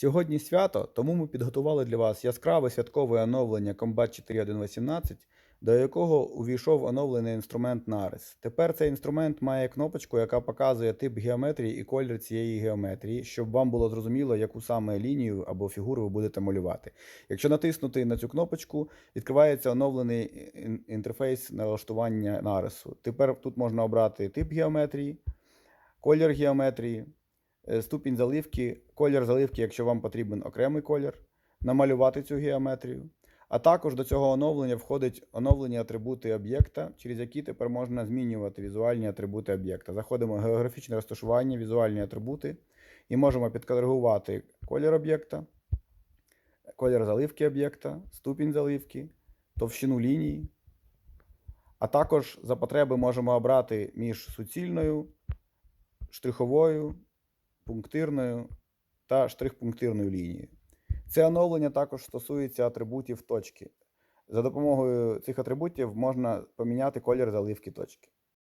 Сьогодні свято, тому ми підготували для вас яскраве святкове оновлення Combat 4.1.18, до якого увійшов оновлений інструмент Naris. Тепер цей інструмент має кнопочку, яка показує тип геометрії і колір цієї геометрії, щоб вам було зрозуміло, яку саме лінію або фігуру ви будете малювати. Якщо натиснути на цю кнопочку, відкривається оновлений інтерфейс налаштування Naris. Тепер тут можна обрати тип геометрії, колір геометрії, ступінь заливки, колір заливки, якщо вам потрібен окремий колір, намалювати цю геометрію. А також до цього оновлення входить оновлені атрибути об'єкта, через які тепер можна змінювати візуальні атрибути об'єкта. Заходимо в географічне розташування, візуальні атрибути і можемо підкоригувати колір об'єкта, колір заливки об'єкта, ступінь заливки, товщину лінії. А також за потреби можемо обрати між суцільною, штриховою, пунктирною та штрих-пунктирною лінією. Це оновлення також стосується атрибутів точки. За допомогою цих атрибутів можна поміняти колір заливки точки.